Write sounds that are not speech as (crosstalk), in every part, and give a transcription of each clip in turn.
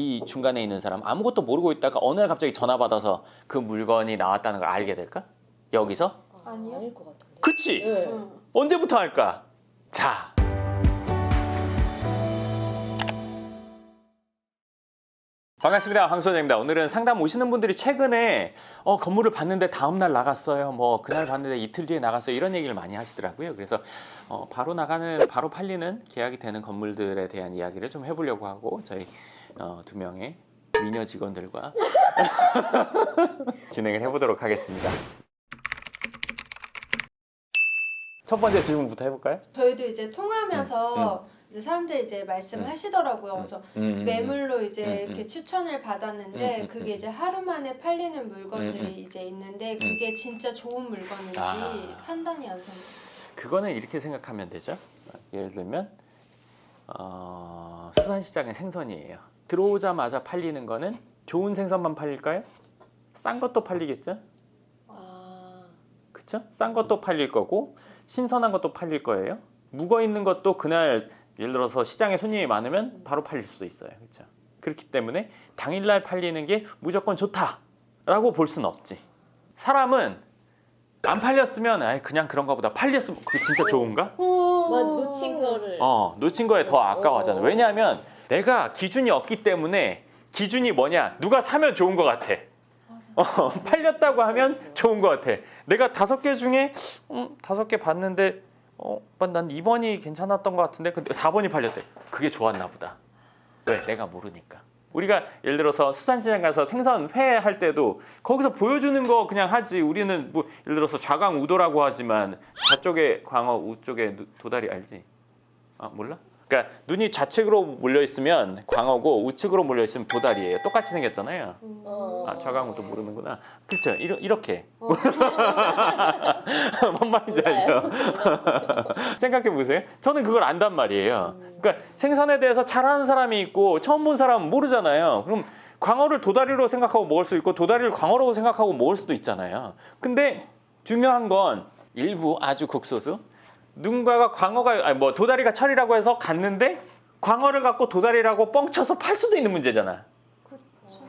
이 중간에 있는 사람 아무것도 모르고 있다가 어느 날 갑자기 전화 받아서 그 물건이 나왔다는 걸 알게 될까? 여기서? 아니요. 아닐 것 같은데. 그치? 네. 응. 언제부터 할까? 자. 반갑습니다. 황소장입니다. 오늘은 상담 오시는 분들이 최근에 어, 건물을 봤는데 다음날 나갔어요. 뭐 그날 봤는데 이틀 뒤에 나갔어요. 이런 얘기를 많이 하시더라고요. 그래서 어, 바로 나가는, 바로 팔리는 계약이 되는 건물들에 대한 이야기를 좀 해보려고 하고 저희 어, 두 명의 미녀 직원들과 (laughs) 진행을 해보도록 하겠습니다. 첫 번째 질문부터 해볼까요? 저희도 이제 통하면서 음, 이제 사람들이 이제 말씀하시더라고요. 그래서 음, 매물로 이제 음, 이렇게 음. 추천을 받았는데 음, 음, 그게 음. 이제 하루 만에 팔리는 물건들이 음, 음. 이제 있는데 그게 진짜 좋은 물건인지 아. 판단이 안 되는 그거는 이렇게 생각하면 되죠. 예를 들면 어, 수산시장의 생선이에요. 들어오자마자 팔리는 거는 좋은 생선만 팔릴까요? 싼 것도 팔리겠죠? 아, 그쵸? 싼 것도 팔릴 거고 신선한 것도 팔릴 거예요. 묵어 있는 것도 그날 예를 들어서 시장에 손님이 많으면 바로 팔릴 수도 있어요. 그렇죠? 그렇기 때문에 당일날 팔리는 게 무조건 좋다라고 볼 수는 없지. 사람은 안 팔렸으면 아이 그냥 그런가 보다 팔렸으면 그게 진짜 좋은가? 맞아 놓친 거를. 어, 놓친 거에 더 아까워하잖아. 왜냐하면 내가 기준이 없기 때문에 기준이 뭐냐? 누가 사면 좋은 것 같아. 어, (laughs) 팔렸다고 하면 좋은 것 같아. 내가 다섯 개 중에 음, 다섯 개 봤는데 어, 난 2번이 괜찮았던 것 같은데 근데 4번이 팔렸대. 그게 좋았나 보다. 왜? 내가 모르니까. 우리가 예를 들어서 수산시장 가서 생선 회 할 때도 거기서 보여주는 거 그냥 하지. 우리는 뭐 예를 들어서 좌광 우도라고 하지만 저쪽에 광어 우쪽에 누- 도다리 알지? 아 몰라? 그러니까 눈이 좌측으로 몰려 있으면 광어고 우측으로 몰려 있으면 도다리예요. 똑같이 생겼잖아요. 어. 아 좌광우도 모르는구나. 그렇죠. 이러, 이렇게. (laughs) 뭔 말인지 알죠? (laughs) 생각해 보세요. 저는 그걸 안단 말이에요. 그러니까 생선에 대해서 잘 아는 사람이 있고 처음 본 사람은 모르잖아요. 그럼 광어를 도다리로 생각하고 먹을 수 있고 도다리를 광어로 생각하고 먹을 수도 있잖아요. 근데 중요한 건 일부 아주 극소수 누군가가 광어가 아니 뭐 도다리가 철이라고 해서 갔는데 광어를 갖고 도다리라고 뻥쳐서 팔 수도 있는 문제잖아.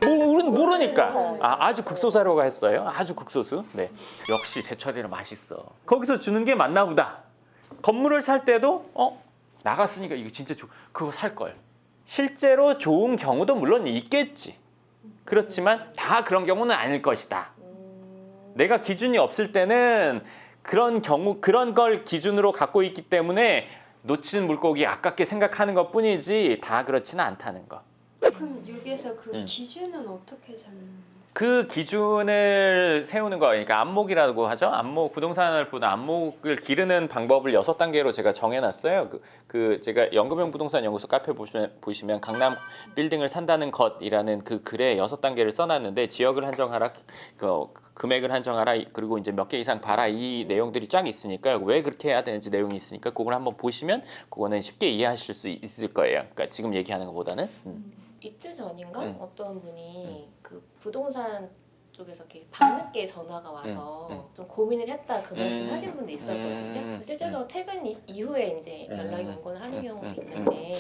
모르, 모르니까 아, 아주 극소사라고 했어요. 아주 극소수. 네. 역시 제철이라 맛있어. 거기서 주는 게 맞나 보다. 건물을 살 때도 어 나갔으니까 이거 진짜 좋 그거 살 걸. 실제로 좋은 경우도 물론 있겠지. 그렇지만 다 그런 경우는 아닐 것이다. 음, 내가 기준이 없을 때는 그런 경우 그런 걸 기준으로 갖고 있기 때문에 놓친 물고기 아깝게 생각하는 것 뿐이지 다 그렇지는 않다는 거. 그럼 여기서 그 음. 기준은 어떻게 잡는 그 기준을 세우는 거, 그러니까 안목이라고 하죠. 안목 부동산을 보는 안목을 기르는 방법을 여섯 단계로 제가 정해놨어요. 그, 그 제가 연금형 부동산 연구소 카페 보시면 보시면 강남 빌딩을 산다는 것이라는 그 글에 여섯 단계를 써놨는데 지역을 한정하라, 그 금액을 한정하라, 그리고 이제 몇 개 이상 봐라 이 내용들이 쫙 있으니까 왜 그렇게 해야 되는지 내용이 있으니까 그걸 한번 보시면 그거는 쉽게 이해하실 수 있을 거예요. 그러니까 지금 얘기하는 것보다는. 음. 이틀 전인가 음. 어떤 분이 그 부동산 쪽에서 이렇게 밤늦게 전화가 와서 음, 음. 좀 고민을 했다 그 말씀 음, 하신 분도 있었거든요. 음, 실제적으로 퇴근 이- 이후에 이제 음, 연락이 오거나 하는 음, 경우도 음, 있는데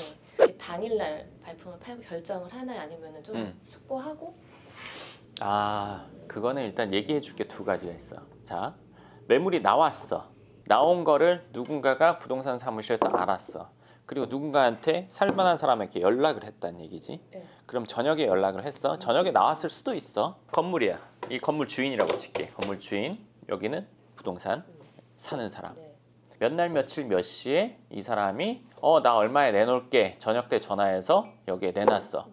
당일날 발품을 팔고 결정을 하나요? 아니면 좀 음. 숙고하고 아, 그거는 일단 얘기해 줄게 두 가지가 있어. 자, 매물이 나왔어. 나온 거를 누군가가 부동산 사무실에서 알았어. 그리고 누군가한테 살만한 사람에게 연락을 했다는 얘기지. 네. 그럼 저녁에 연락을 했어. 저녁에 나왔을 수도 있어. 건물이야. 이 건물 주인이라고 칠게. 건물 주인. 여기는 부동산 사는 사람. 네. 몇날 며칠 몇 시에 이 사람이 어 나 얼마에 내놓을게 저녁 때 전화해서 여기에 내놨어.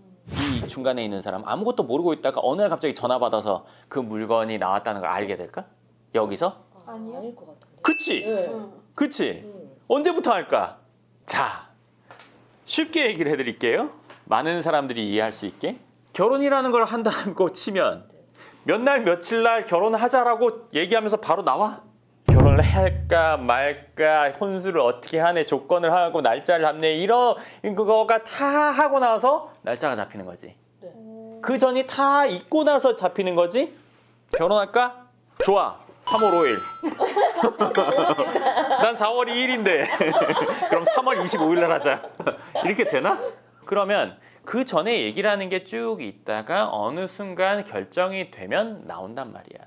이 중간에 있는 사람 아무것도 모르고 있다가 어느 날 갑자기 전화 받아서 그 물건이 나왔다는 걸 알게 될까? 여기서? 아, 아니요. 아닐 것 같은데. 그치? 네. 응. 그치? 음. 언제부터 할까? 자, 쉽게 얘기를 해드릴게요. 많은 사람들이 이해할 수 있게. 결혼이라는 걸 한다고 치면 몇 날 며칠 날 결혼하자라고 얘기하면서 바로 나와? 결혼을 할까 말까 혼수를 어떻게 하네 조건을 하고 날짜를 잡네 이런 그거가 다 하고 나서 날짜가 잡히는 거지. 네. 그 전이 다 있고 나서 잡히는 거지? 결혼할까? 좋아. 3월 5일. (laughs) 난 4월 2일인데. (laughs) 그럼 3월 25일 날 하자. (laughs) 이렇게 되나? 그러면 그 전에 얘기라는 게 쭉 있다가 어느 순간 결정이 되면 나온단 말이야.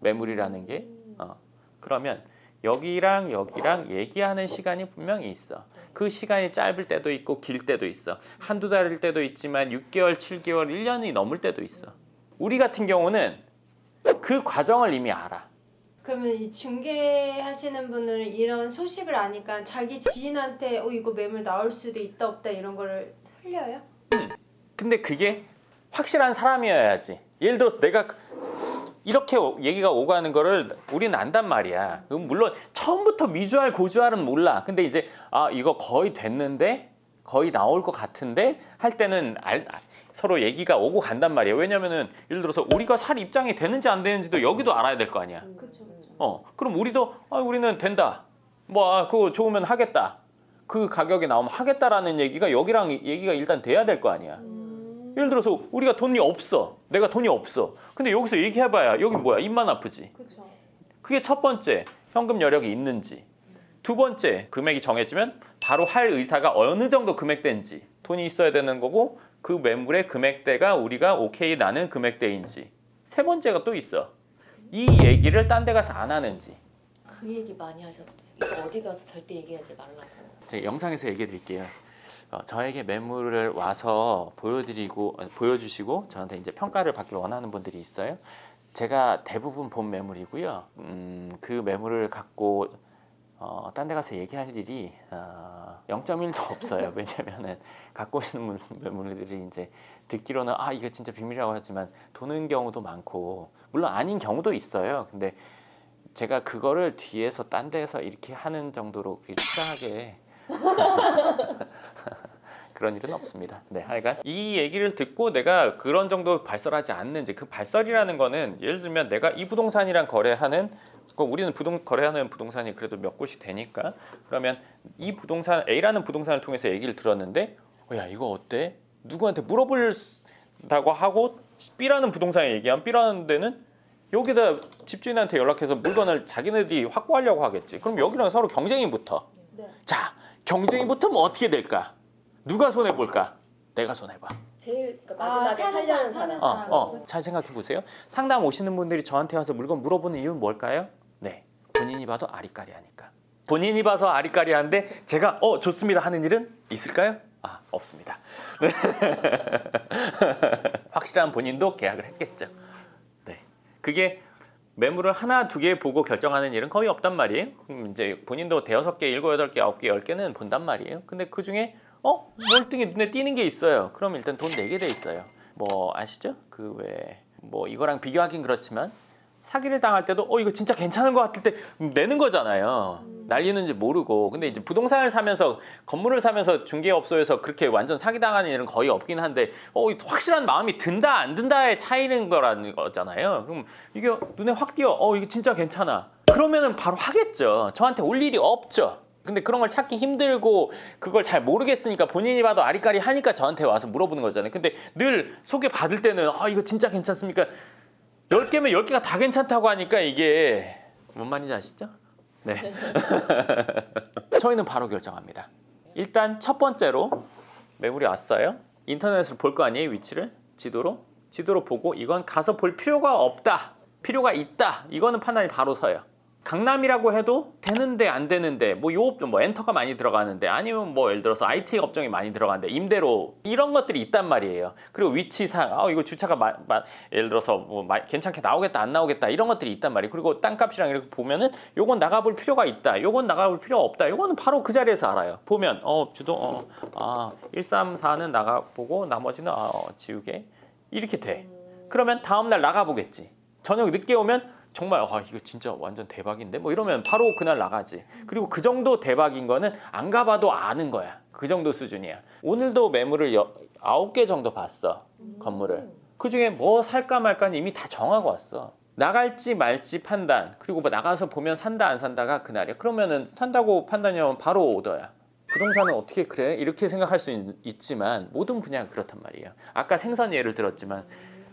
매물이라는 게. 어. 그러면 여기랑 여기랑 얘기하는 시간이 분명히 있어. 그 시간이 짧을 때도 있고 길 때도 있어. 한두 달일 때도 있지만 6개월, 7개월, 1년이 넘을 때도 있어. 우리 같은 경우는 그 과정을 이미 알아. 그러면 이 중개하시는 분들은 이런 소식을 아니까 자기 지인한테 어 이거 매물 나올 수도 있다 없다 이런 거를 흘려요? 근데 그게 확실한 사람이어야지. 예를 들어서 내가 그- 이렇게 오- 얘기가 오가는 거를 우리는 안단 말이야. 물론 처음부터 미주알 고주알은 몰라. 근데 이제 아 이거 거의 됐는데 거의 나올 것 같은데 할 때는 알, 아, 서로 얘기가 오고 간단 말이야. 왜냐면은 예를 들어서 우리가 살 입장이 되는지 안 되는지도 여기도 알아야 될 거 아니야. 그쵸, 그쵸. 어, 그럼 우리도 아, 우리는 된다. 뭐 아, 그거 좋으면 하겠다. 그 가격에 나오면 하겠다라는 얘기가 여기랑 얘기가 일단 돼야 될 거 아니야. 음, 예를 들어서 우리가 돈이 없어. 내가 돈이 없어. 근데 여기서 얘기해봐야 여기 뭐야 입만 아프지. 그쵸. 그게 첫 번째 현금 여력이 있는지. 두 번째 금액이 정해지면 바로 할 의사가 어느 정도 금액대인지 돈이 있어야 되는 거고 그 매물의 금액대가 우리가 오케이 나는 금액대인지. 세 번째가 또 있어. 이 얘기를 딴 데 가서 안 하는지. 그 얘기 많이 하셨어요. 이거 어디 가서 절대 얘기하지 말라고. 제가 영상에서 얘기해 드릴게요. 어, 저에게 매물을 와서 보여드리고 어, 보여주시고 저한테 이제 평가를 받길 원하는 분들이 있어요. 제가 대부분 본 매물이고요. 음, 그 매물을 갖고 어, 딴 데 가서 얘기할 일이 어, 0.1도 (laughs) 없어요. 왜냐면은 갖고 오시는 분- 매물들이 이제 듣기로는 아 이거 진짜 비밀이라고 하지만 도는 경우도 많고 물론 아닌 경우도 있어요. 근데 제가 그거를 뒤에서 딴 데서 이렇게 하는 정도로 치사하게 (laughs) 그런 일은 없습니다. 네, 하여간 이 얘기를 듣고 내가 그런 정도 발설하지 않는지 그 발설이라는 거는 예를 들면 내가 이 부동산이랑 거래하는 그 우리는 부동 거래하는 부동산이 그래도 몇 곳이 되니까 그러면 이 부동산 A라는 부동산을 통해서 얘기를 들었는데 어, 야 이거 어때? 누구한테 물어볼다고 하고 B라는 부동산에 얘기한 B라는 데는 여기다 집주인한테 연락해서 물건을 자기네들이 확보하려고 하겠지. 그럼 여기랑 서로 경쟁이 붙어. 네. 자, 경쟁이 붙으면 어떻게 될까? 누가 손해 볼까? 내가 손해 봐. 제일 그러니까 아, 마지막에 사는 살려는 사람, 어, 어. 잘 생각해 보세요. 상담 오시는 분들이 저한테 와서 물건 물어보는 이유는 뭘까요? 네, 본인이 봐도 아리까리하니까. 본인이 봐서 아리까리한데 제가 어 좋습니다 하는 일은 있을까요? 아 없습니다. 네. (laughs) 확실한 본인도 계약을 했겠죠. 네, 그게 매물을 하나 두 개 보고 결정하는 일은 거의 없단 말이에요. 그럼 이제 본인도 대여섯 개, 일곱 여덟 개, 아홉 개, 열 개는 본단 말이에요. 근데 그 중에 어 월등히 눈에 띄는 게 있어요. 그럼 일단 돈 내게 돼 있어요. 뭐 아시죠? 그 왜 뭐 이거랑 비교하긴 그렇지만 사기를 당할 때도 어 이거 진짜 괜찮은 것 같을 때 내는 거잖아요. 날리는지 모르고 근데 이제 부동산을 사면서 건물을 사면서 중개업소에서 그렇게 완전 사기 당하는 일은 거의 없긴 한데 어 확실한 마음이 든다 안 든다의 차이는 거라는 거잖아요. 그럼 이게 눈에 확 띄어 어 이거 진짜 괜찮아. 그러면은 바로 하겠죠. 저한테 올 일이 없죠. 근데 그런 걸 찾기 힘들고 그걸 잘 모르겠으니까 본인이 봐도 아리까리 하니까 저한테 와서 물어보는 거잖아요. 근데 늘 소개 받을 때는 아 이거 진짜 괜찮습니까? 열 개면 열 개가 다 괜찮다고 하니까 이게 뭔 말인지 아시죠? 네. (laughs) 저희는 바로 결정합니다. 일단 첫 번째로 매물이 왔어요. 인터넷으로 볼 거 아니에요 위치를 지도로 지도로 보고 이건 가서 볼 필요가 없다 필요가 있다 이거는 판단이 바로 서요. 강남이라고 해도 되는데 안 되는데 뭐요뭐 엔터가 많이 들어가는데 아니면 뭐 예를 들어서 IT 업종이 많이 들어가는데 임대로 이런 것들이 있단 말이에요. 그리고 위치상 아 이거 주차가 마- 마- 예를 들어서 뭐 마- 괜찮게 나오겠다 안 나오겠다 이런 것들이 있단 말이에요. 그리고 땅값이랑 이렇게 보면은 요건 나가볼 필요가 있다. 요건 나가볼 필요 없다. 요거는 바로 그 자리에서 알아요. 보면 어 주도 어, 아 134는 나가보고 나머지는 아, 어, 지우개 이렇게 돼. 그러면 다음 날 나가보겠지. 저녁 늦게 오면 정말 아 이거 진짜 완전 대박인데 뭐 이러면 바로 그날 나가지. 그리고 그 정도 대박인 거는 안 가봐도 아는 거야. 그 정도 수준이야. 오늘도 매물을 여, 9개 정도 봤어. 건물을. 그 중에 뭐 살까 말까는 이미 다 정하고 왔어. 나갈지 말지 판단 그리고 뭐 나가서 보면 산다 안 산다가 그날이야. 그러면은 산다고 판단이 오면 바로 오더야. 부동산은 어떻게 그래? 이렇게 생각할 수 있, 지만 모든 분야가 그렇단 말이에요. 아까 생선 예를 들었지만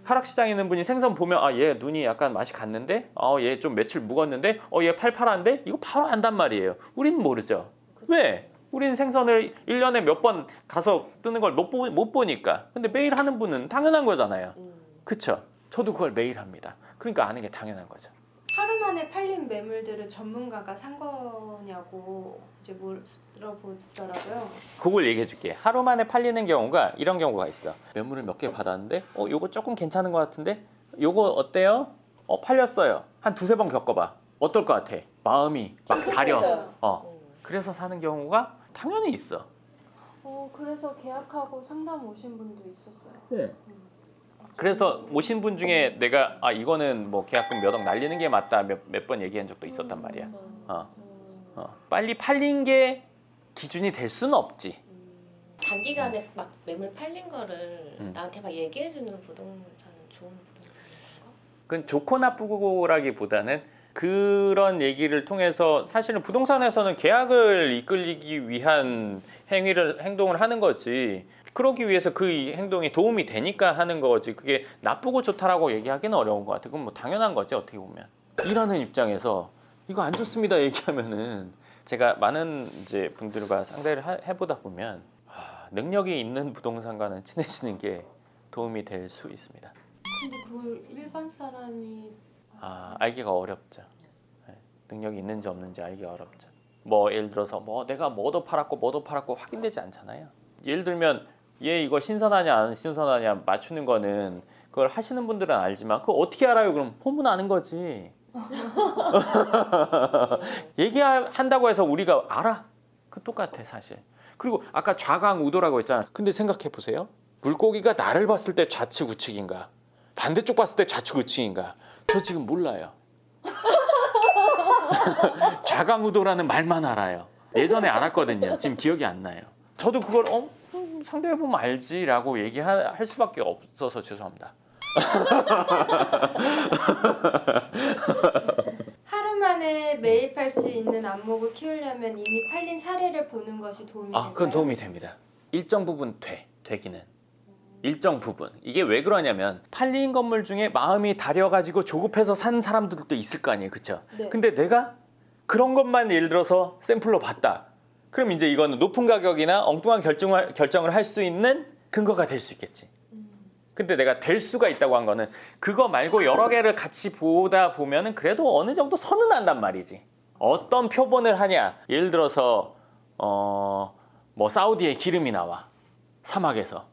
하락시장에 있는 분이 생선 보면 아 얘 눈이 약간 맛이 갔는데 어얘 좀 며칠 묵었는데 어 얘 팔팔한데 이거 바로 안단 말이에요. 우리는 모르죠. 왜? 우리는 생선을 1년에 몇 번 가서 뜨는 걸 못 못 보니까. 근데 매일 하는 분은 당연한 거잖아요. 음. 그쵸? 저도 그걸 매일 합니다. 그러니까 아는 게 당연한 거죠. 하루 만에 팔린 매물들을 전문가가 산 거냐고 이제 물어보더라고요. 그걸 얘기해 줄게. 하루 만에 팔리는 경우가 이런 경우가 있어. 매물을 몇 개 받았는데, 어, 요거 조금 괜찮은 것 같은데, 요거 어때요? 어, 팔렸어요. 한 두세 번 겪어봐. 어떨 것 같아? 마음이 막 다려. 어. 음. 그래서 사는 경우가 당연히 있어. 어 그래서 계약하고 상담 오신 분도 있었어요. 네. 그래서 오신 분 중에 내가 아 이거는 뭐 계약금 몇 억 날리는 게 맞다 몇몇번 얘기한 적도 있었단 말이야. 맞아. 어. 음. 어. 빨리 팔린 게 기준이 될 수는 없지. 음. 단기간에 막 매물 팔린 거를 음. 나한테 막 얘기해 주는 부동산은 좋은 부동산인가? 그건 좋고 나쁘고라기보다는 그런 얘기를 통해서 사실은 부동산에서는 계약을 이끌기 위한 행위를 행동을 하는 거지. 그러기 위해서 그 행동이 도움이 되니까 하는 거지. 그게 나쁘고 좋다라고 얘기하기는 어려운 것 같아. 그건 뭐 당연한 거지 어떻게 보면. 일하는 입장에서 이거 안 좋습니다 얘기하면은 제가 많은 이제 분들과 상대를 하- 해보다 보면 아, 능력이 있는 부동산과는 친해지는 게 도움이 될 수 있습니다. 근데 그걸 일반 사람이 아, 알기가 어렵죠. 네, 능력이 있는지 없는지 알기가 어렵죠. 뭐 예를 들어서 뭐 내가 뭐도 팔았고 뭐도 팔았고 확인되지 않잖아요. 예를 들면 얘 이거 신선하냐 안 신선하냐 맞추는 거는 그걸 하시는 분들은 알지만 그거 어떻게 알아요? 그럼 보면 아는 거지. (laughs) 얘기한다고 해서 우리가 알아? 그 똑같아 사실. 그리고 아까 좌강 우도라고 했잖아. 근데 생각해 보세요. 물고기가 나를 봤을 때 좌측 우측인가? 반대쪽 봤을 때 좌측 우측인가? 저 지금 몰라요. (laughs) 좌강 우도라는 말만 알아요. 예전에 알았거든요. 지금 기억이 안 나요. 저도 그걸 어 음, 상대해 보면 알지라고 얘기할 수밖에 없어서 죄송합니다. (laughs) 하루 만에 매입할 수 있는 안목을 키우려면 이미 팔린 사례를 보는 것이 도움이 아, 될까요? 그건 도움이 됩니다. 일정 부분 돼, 되기는. 일정 부분. 이게 왜 그러냐면 팔린 건물 중에 마음이 다려가지고 조급해서 산 사람들도 있을 거 아니에요, 그렇죠? 네. 근데 내가 그런 것만 예를 들어서 샘플로 봤다. 그럼 이제 이거는 높은 가격이나 엉뚱한 결정을 결정을 할 수 있는 근거가 될 수 있겠지. 음. 근데 내가 될 수가 있다고 한 거는 그거 말고 여러 개를 같이 보다 보면은 그래도 어느 정도 선은 난단 말이지. 어떤 표본을 하냐? 예를 들어서 어 뭐 사우디에 기름이 나와 사막에서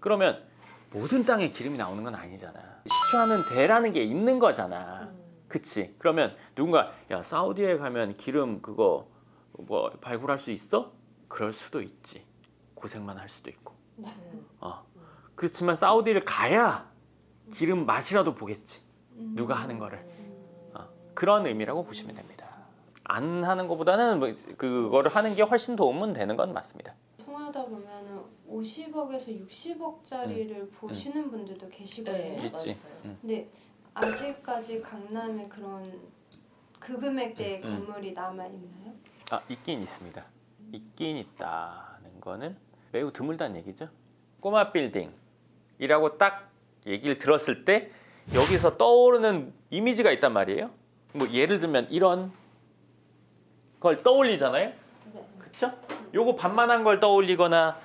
그러면 모든 땅에 기름이 나오는 건 아니잖아. 시추하는 대라는 게 있는 거잖아. 음. 그치? 그러면 누군가 야 사우디에 가면 기름 그거 뭐 발굴할 수 있어? 그럴 수도 있지. 고생만 할 수도 있고. 음. 어. 그렇지만 사우디를 가야 기름 맛이라도 보겠지. 음. 누가 하는 거를. 음. 어. 그런 의미라고 보시면 됩니다. 안 하는 것보다는 뭐 그거를 하는 게 훨씬 도움은 되는 건 맞습니다. 통하다 보면은 50억에서 60억짜리를 보시는 분들도 계시거든요. 네, 있지. 맞아요. 음. 근데 아직까지 강남에 그런 그 금액대의 음, 음. 건물이 남아 있나요? 아 있긴 있습니다. 있긴 있다는 거는 매우 드물다는 얘기죠. 꼬마 빌딩이라고 딱 얘기를 들었을 때 여기서 떠오르는 이미지가 있단 말이에요. 뭐 예를 들면 이런 걸 떠올리잖아요. 네. 그렇죠? 요거 반만한 걸 떠올리거나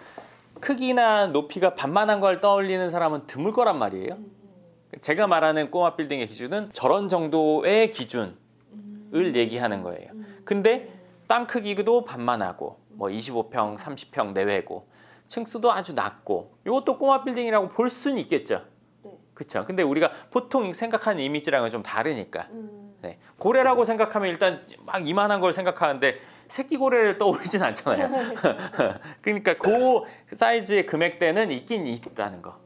크기나 높이가 반만한 걸 떠올리는 사람은 드물 거란 말이에요. 음, 제가 말하는 꼬마 빌딩의 기준은 저런 정도의 기준을 음. 얘기하는 거예요. 음. 근데 땅 크기도 반만하고 뭐 25평, 30평 내외고 층수도 아주 낮고 이것도 꼬마 빌딩이라고 볼 수는 있겠죠. 네. 그렇죠. 근데 우리가 보통 생각하는 이미지랑은 좀 다르니까. 음. 네. 고래라고 생각하면 일단 막 이만한 걸 생각하는데 새끼 고래를 떠오르진 않잖아요. (laughs) 그러니까 그 사이즈의 금액대는 있긴 있다는 거.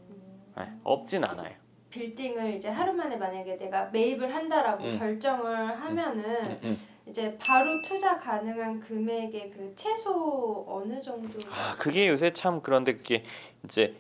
네. 없진 않아요. 빌딩을 이제 하루 만에 만약에 내가 매입을 한다라고 음. 결정을 하면은 음, 음. 이제 바로 투자 가능한 금액의 그 최소 어느 정도? 아, 그게 요새 참 그런데 그게 이제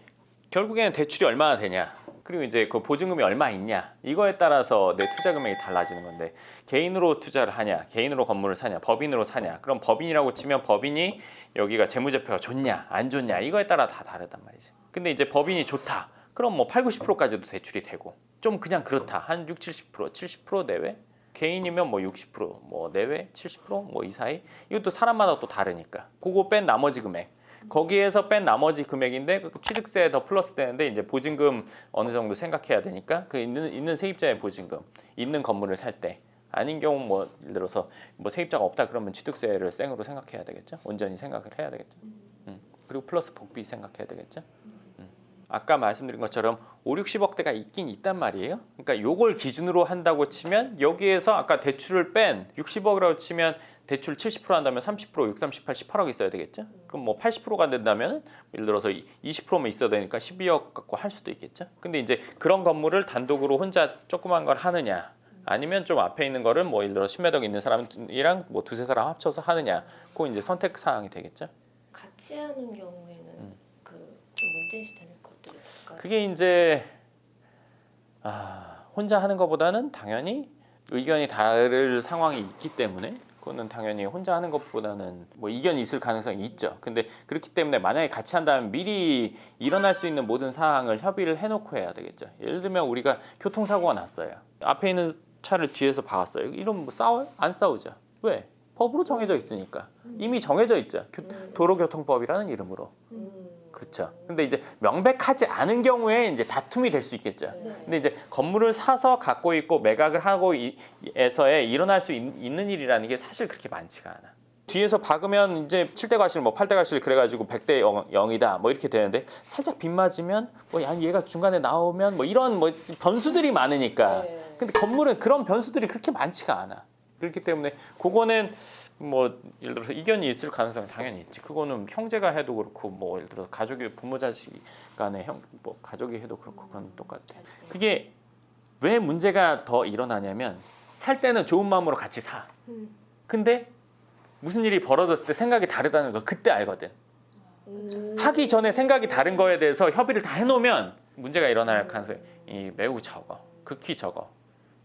결국에는 대출이 얼마나 되냐 그리고 이제 그 보증금이 얼마 있냐 이거에 따라서 내 투자 금액이 달라지는 건데 개인으로 투자를 하냐 개인으로 건물을 사냐 법인으로 사냐 그럼 법인이라고 치면 법인이 여기가 재무제표가 좋냐 안 좋냐 이거에 따라 다 다르단 말이지. 근데 이제 법인이 좋다 그럼 뭐 8, 90%까지도 대출이 되고 좀 그냥 그렇다. 한 6, 70% 70% 내외 개인이면 뭐 60%, 뭐 내외 70%뭐 이 사이. 이것도 사람마다 또 다르니까. 그거 뺀 나머지 금액. 거기에서 뺀 나머지 금액인데 그 취득세 더 플러스 되는데 이제 보증금 어느 정도 생각해야 되니까 그 있는 있는 세입자의 보증금 있는 건물을 살 때 아닌 경우 뭐 예를 들어서 뭐 세입자가 없다 그러면 취득세를 생으로 생각해야 되겠죠. 온전히 생각을 해야 되겠죠. 음. 그리고 플러스 복비 생각해야 되겠죠. 음. 아까 말씀드린 것처럼 5, 60억대가 있긴 있단 말이에요. 그러니까 요걸 기준으로 한다고 치면 여기에서 아까 대출을 뺀 60억이라고 치면 대출 70% 한다면 30%, 6, 38, 18억 있어야 되겠죠. 그럼 뭐 80%가 안 된다면 예를 들어서 20%면 있어야 되니까 12억 갖고 할 수도 있겠죠. 근데 이제 그런 건물을 단독으로 혼자 조그만 걸 하느냐 아니면 좀 앞에 있는 거를 뭐 예를 들어 10매덕 있는 사람이랑 뭐 두세 사람 합쳐서 하느냐 그거 이제 선택 사항이 되겠죠. 같이 하는 경우에는 음. 그좀 문제시되는 것들이 있을까요? 그게 이제 아, 혼자 하는 것보다는 당연히 의견이 다를 상황이 있기 때문에 그거는 당연히 혼자 하는 것보다는 뭐 이견이 있을 가능성이 있죠. 근데 그렇기 때문에 만약에 같이 한다면 미리 일어날 수 있는 모든 사항을 협의를 해놓고 해야 되겠죠. 예를 들면 우리가 교통사고가 났어요. 앞에 있는 차를 뒤에서 박았어요. 이러면 뭐 싸워요? 안 싸우죠. 왜? 법으로 정해져 있으니까 이미 정해져 있죠. 교- 음. 도로교통법이라는 이름으로. 음. 그렇죠. 근데 이제 명백하지 않은 경우에 이제 다툼이 될 수 있겠죠. 네. 근데 이제 건물을 사서 갖고 있고 매각을 하고 이- 에서에 일어날 수 있, 는 일이라는 게 사실 그렇게 많지가 않아. 뒤에서 박으면 이제 7대 과실 뭐 8대 과실 그래가지고 100대 0, 이다뭐 이렇게 되는데 살짝 빗 맞으면 뭐 야, 얘가 중간에 나오면 뭐 이런 뭐 변수들이 많으니까 네. 근데 건물은 그런 변수들이 그렇게 많지가 않아. 그렇기 때문에 그거는 뭐 예를 들어서 이견이 있을 가능성이 당연히 있지. 그거는 형제가 해도 그렇고 뭐 예를 들어서 가족이 부모 자식 간에 형 뭐 가족이 해도 그렇고 그건 똑같아. 그게 왜 문제가 더 일어나냐면 살 때는 좋은 마음으로 같이 사. 음. 근데 무슨 일이 벌어졌을 때 생각이 다르다는 걸 그때 알거든. 음. 하기 전에 생각이 다른 거에 대해서 협의를 다 해놓으면 문제가 일어날 가능성이 매우 적어. 극히 적어.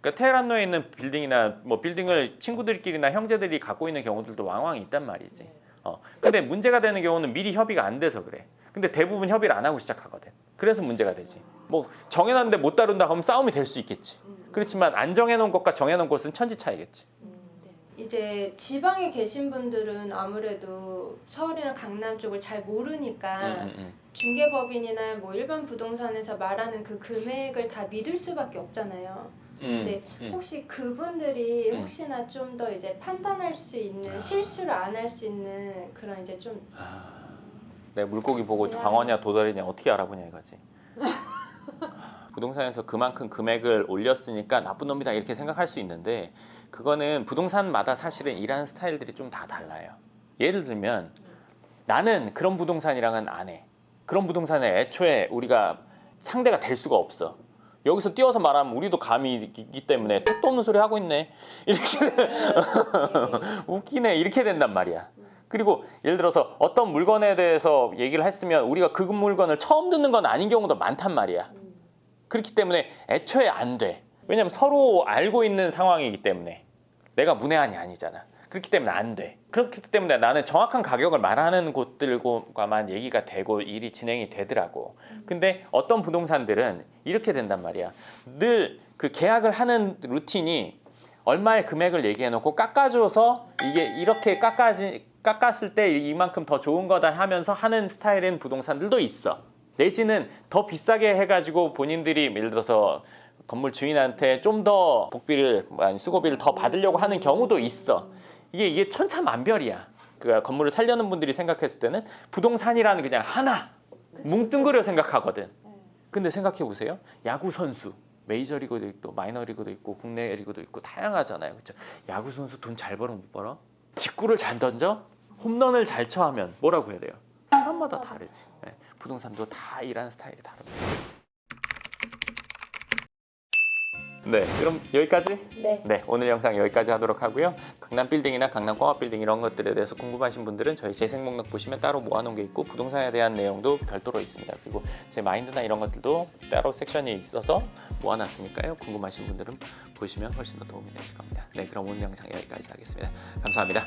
그러니까 테헤란로에 있는 빌딩이나 뭐 빌딩을 친구들끼리나 형제들이 갖고 있는 경우들도 왕왕 있단 말이지. 네. 어. 근데 문제가 되는 경우는 미리 협의가 안 돼서 그래. 근데 대부분 협의를 안 하고 시작하거든. 그래서 문제가 되지. 뭐 정해놨는데 못 다룬다 하면 싸움이 될 수 있겠지. 음. 그렇지만 안 정해놓은 것과 정해놓은 것은 천지 차이겠지. 음. 이제 지방에 계신 분들은 아무래도 서울이나 강남 쪽을 잘 모르니까 음, 음, 음. 중개법인이나 뭐 일반 부동산에서 말하는 그 금액을 다 믿을 수밖에 없잖아요. 음, 네. 음. 혹시 그분들이 음. 혹시나 좀 더 이제 판단할 수 있는 아. 실수를 안 할 수 있는 그런 이제 좀 아, 내 물고기 보고 제한. 광어냐 도다리냐 어떻게 알아보냐 이거지. (laughs) 부동산에서 그만큼 금액을 올렸으니까 나쁜 놈이다 이렇게 생각할 수 있는데 그거는 부동산마다 사실은 일하는 스타일들이 좀 다 달라요. 예를 들면 나는 그런 부동산이랑은 안 해. 그런 부동산에 애초에 우리가 상대가 될 수가 없어. 여기서 띄워서 말하면 우리도 감이 있기 때문에 택도 없는 소리 하고 있네. (laughs) 이렇게 (laughs) 웃기네 이렇게 된단 말이야. 그리고 예를 들어서 어떤 물건에 대해서 얘기를 했으면 우리가 그 물건을 처음 듣는 건 아닌 경우도 많단 말이야. 음. 그렇기 때문에 애초에 안 돼. 왜냐면 서로 알고 있는 상황이기 때문에 내가 문외한이 아니잖아. 그렇기 때문에 안 돼. 그렇기 때문에 나는 정확한 가격을 말하는 곳들과만 얘기가 되고 일이 진행이 되더라고. 근데 어떤 부동산들은 이렇게 된단 말이야. 늘 그 계약을 하는 루틴이 얼마의 금액을 얘기해놓고 깎아줘서 이게 이렇게 깎아지 깎았을 때 이만큼 더 좋은 거다 하면서 하는 스타일인 부동산들도 있어. 내지는 더 비싸게 해가지고 본인들이 예를 들어서 건물 주인한테 좀 더 복비를 뭐 아니 수고비를 더 받으려고 하는 경우도 있어. 이게 이게 천차만별이야. 그 건물을 살려는 분들이 생각했을 때는 부동산이라는 그냥 하나 뭉뚱그려 생각하거든. 근데 생각해 보세요. 야구 선수 메이저리그도 있고 마이너리그도 있고 국내 리그도 있고 다양하잖아요. 그렇죠? 야구 선수 돈 잘 벌어 못 벌어? 직구를 잘 던져? 홈런을 잘 쳐하면 뭐라고 해야 돼요? 사람마다 다르지. 네, 부동산도 다 일하는 스타일이 다릅니다. 네, 그럼 여기까지? 네. 네, 오늘 영상 여기까지 하도록 하고요. 강남 빌딩이나 강남 꼬마 빌딩 이런 것들에 대해서 궁금하신 분들은 저희 재생 목록 보시면 따로 모아놓은 게 있고 부동산에 대한 내용도 별도로 있습니다. 그리고 제 마인드나 이런 것들도 따로 섹션이 있어서 모아놨으니까요. 궁금하신 분들은 보시면 훨씬 더 도움이 되실 겁니다. 네, 그럼 오늘 영상 여기까지 하겠습니다. 감사합니다.